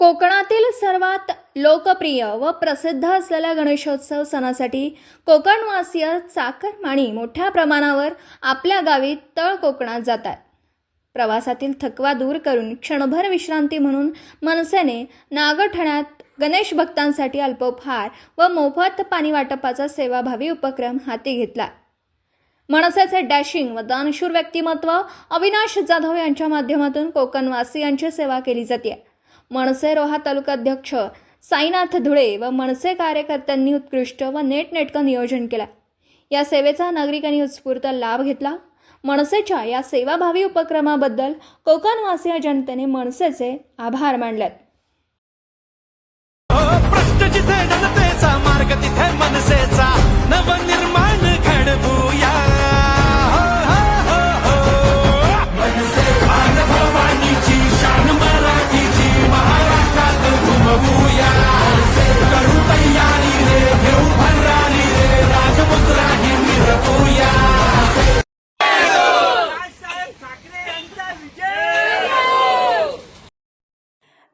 कोकणातील सर्वात लोकप्रिय व प्रसिद्ध असलेल्या गणेशोत्सव सणासाठी कोकणवासीय चाकरमाणी मोठ्या प्रमाणावर आपल्या गावी तळ कोकणात जातात. प्रवासातील थकवा दूर करून क्षणभर विश्रांती म्हणून मनसेने नागठण्यात गणेश भक्तांसाठी अल्पोपहार व मोफत पाणी वाटपाचा सेवाभावी उपक्रम हाती घेतला. मनसेचे डॅशिंग व दानशूर व्यक्तिमत्व अविनाश जाधव यांच्या माध्यमातून कोकणवासियांची सेवा केली जाते. मनसे रोहा तालुकाध्यक्ष साईनाथ धुळे व मनसे कार्यकर्त्यांनी उत्कृष्ट व नेटनेटकं नियोजन केलं. या सेवेचा नागरिकांनी उत्स्फूर्त लाभ घेतला. मनसेच्या या सेवाभावी उपक्रमाबद्दल कोकणवासीय जनतेने मनसेचे आभार मानलेत.